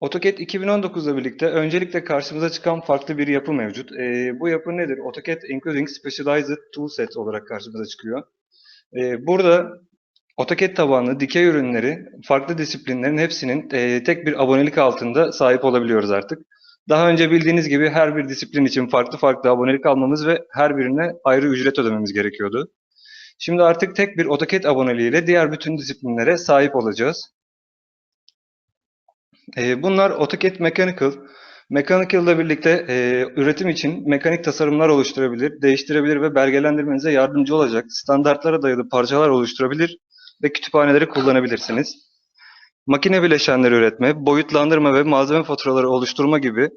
AutoCAD 2019'la birlikte öncelikle karşımıza çıkan farklı bir yapı mevcut. Ee, bu yapı nedir? AutoCAD Including Specialized Toolset olarak karşımıza çıkıyor. Ee, burada AutoCAD tabanlı dikey ürünleri, farklı disiplinlerin hepsinin e, tek bir abonelik altında sahip olabiliyoruz artık. Daha önce bildiğiniz gibi her bir disiplin için farklı farklı abonelik almamız ve her birine ayrı ücret ödememiz gerekiyordu. Şimdi artık tek bir AutoCAD aboneliğiyle diğer bütün disiplinlere sahip olacağız. E, bunlar AutoCAD Mechanical. Mechanical ile birlikte e, üretim için mekanik tasarımlar oluşturabilir, değiştirebilir ve belgelendirmenize yardımcı olacak standartlara dayalı parçalar oluşturabilir ve kütüphaneleri kullanabilirsiniz. Makine bileşenleri üretme, boyutlandırma ve malzeme faturaları oluşturma gibi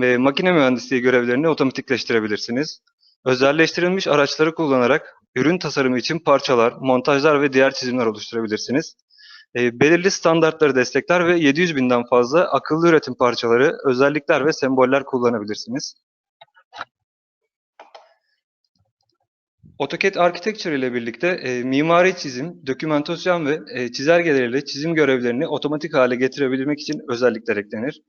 ve makine mühendisliği görevlerini otomatikleştirebilirsiniz. Özelleştirilmiş araçları kullanarak ürün tasarımı için parçalar, montajlar ve diğer çizimler oluşturabilirsiniz. E, belirli standartları destekler ve 700 binden fazla akıllı üretim parçaları, özellikler ve semboller kullanabilirsiniz. AutoCAD Architecture ile birlikte e, mimari çizim, dokümantasyon ve e, çizelgeleriyle çizim görevlerini otomatik hale getirebilmek için özellikler eklenir.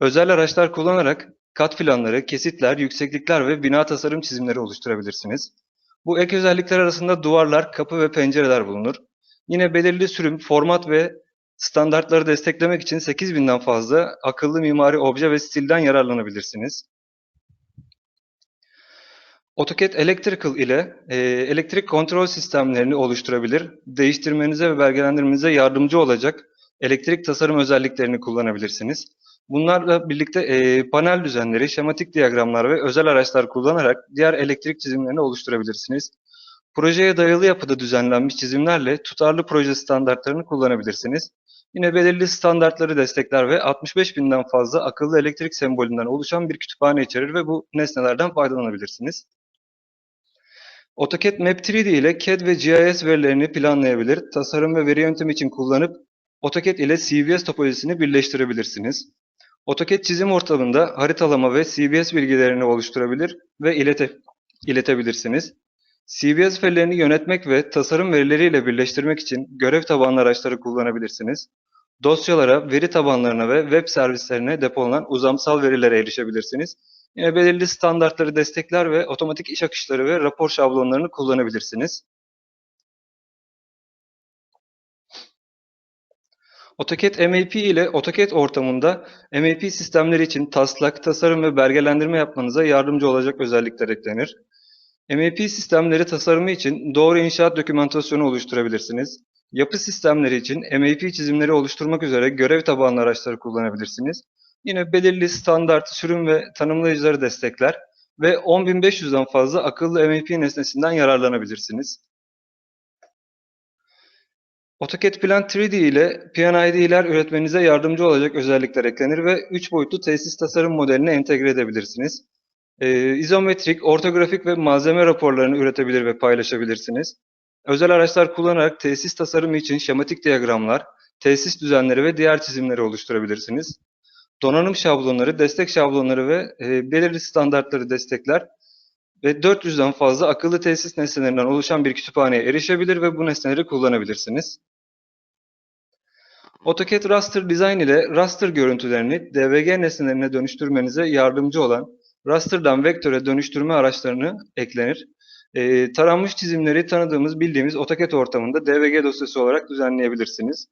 Özel araçlar kullanarak kat planları, kesitler, yükseklikler ve bina tasarım çizimleri oluşturabilirsiniz. Bu ek özellikler arasında duvarlar, kapı ve pencereler bulunur. Yine belirli sürüm, format ve standartları desteklemek için 8000'den fazla akıllı mimari obje ve stilden yararlanabilirsiniz. AutoCAD Electrical ile e, elektrik kontrol sistemlerini oluşturabilir, değiştirmenize ve belgelendirmenize yardımcı olacak elektrik tasarım özelliklerini kullanabilirsiniz. Bunlarla birlikte e, panel düzenleri, şematik diyagramlar ve özel araçlar kullanarak diğer elektrik çizimlerini oluşturabilirsiniz. Projeye dayalı yapıda düzenlenmiş çizimlerle tutarlı proje standartlarını kullanabilirsiniz. Yine belirli standartları destekler ve 65 binden fazla akıllı elektrik sembolünden oluşan bir kütüphane içerir ve bu nesnelerden faydalanabilirsiniz. AutoCAD Map 3D ile CAD ve GIS verilerini planlayabilir, tasarım ve veri yöntemi için kullanıp AutoCAD ile CVS topolojisini birleştirebilirsiniz. AutoCAD çizim ortamında haritalama ve CVS bilgilerini oluşturabilir ve ilete, iletebilirsiniz. CVS verilerini yönetmek ve tasarım verileriyle birleştirmek için görev tabanlı araçları kullanabilirsiniz. Dosyalara, veri tabanlarına ve web servislerine depolanan uzamsal verilere erişebilirsiniz. Yine belirli standartları destekler ve otomatik iş akışları ve rapor şablonlarını kullanabilirsiniz. AutoCAD MAP ile AutoCAD ortamında MAP sistemleri için taslak, tasarım ve belgelendirme yapmanıza yardımcı olacak özellikler eklenir. MAP sistemleri tasarımı için doğru inşaat dokümantasyonu oluşturabilirsiniz. Yapı sistemleri için MAP çizimleri oluşturmak üzere görev tabanlı araçları kullanabilirsiniz. Yine belirli standart sürüm ve tanımlayıcıları destekler ve 10.500'den fazla akıllı MAP nesnesinden yararlanabilirsiniz. AutoCAD Plan 3D ile PNID'ler üretmenize yardımcı olacak özellikler eklenir ve 3 boyutlu tesis tasarım modeline entegre edebilirsiniz. Ee, izometrik, ortografik ve malzeme raporlarını üretebilir ve paylaşabilirsiniz. Özel araçlar kullanarak tesis tasarımı için şematik diyagramlar, tesis düzenleri ve diğer çizimleri oluşturabilirsiniz. Donanım şablonları, destek şablonları ve e, belirli standartları destekler ve 400'den fazla akıllı tesis nesnelerinden oluşan bir kütüphaneye erişebilir ve bu nesneleri kullanabilirsiniz. AutoCAD Raster Design ile raster görüntülerini DVG nesnelerine dönüştürmenize yardımcı olan raster'dan vektöre dönüştürme araçlarını eklenir. E, taranmış çizimleri tanıdığımız, bildiğimiz AutoCAD ortamında DVG dosyası olarak düzenleyebilirsiniz.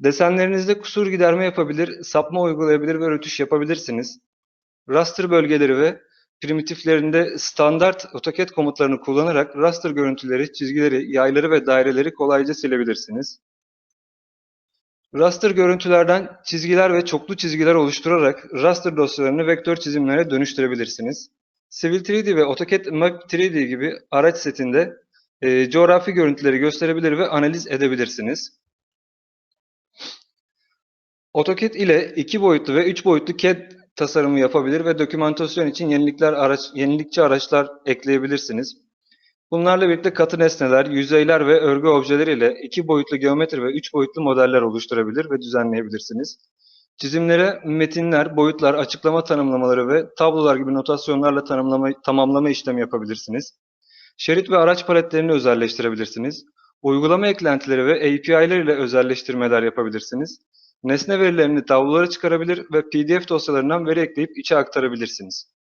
Desenlerinizde kusur giderme yapabilir, sapma uygulayabilir ve rötuş yapabilirsiniz. Raster bölgeleri ve primitiflerinde standart AutoCAD komutlarını kullanarak raster görüntüleri, çizgileri, yayları ve daireleri kolayca silebilirsiniz. Raster görüntülerden çizgiler ve çoklu çizgiler oluşturarak raster dosyalarını vektör çizimlere dönüştürebilirsiniz. Civil 3D ve AutoCAD Map 3D gibi araç setinde e, coğrafi görüntüleri gösterebilir ve analiz edebilirsiniz. AutoCAD ile iki boyutlu ve üç boyutlu CAD tasarımı yapabilir ve dokümantasyon için yenilikler araç, yenilikçi araçlar ekleyebilirsiniz. Bunlarla birlikte katı nesneler, yüzeyler ve örgü objeleriyle iki boyutlu geometri ve üç boyutlu modeller oluşturabilir ve düzenleyebilirsiniz. Çizimlere metinler, boyutlar, açıklama tanımlamaları ve tablolar gibi notasyonlarla tanımlama, tamamlama işlemi yapabilirsiniz. Şerit ve araç paletlerini özelleştirebilirsiniz. Uygulama eklentileri ve API'ler ile özelleştirmeler yapabilirsiniz. Nesne verilerini tablolara çıkarabilir ve PDF dosyalarından veri ekleyip içe aktarabilirsiniz.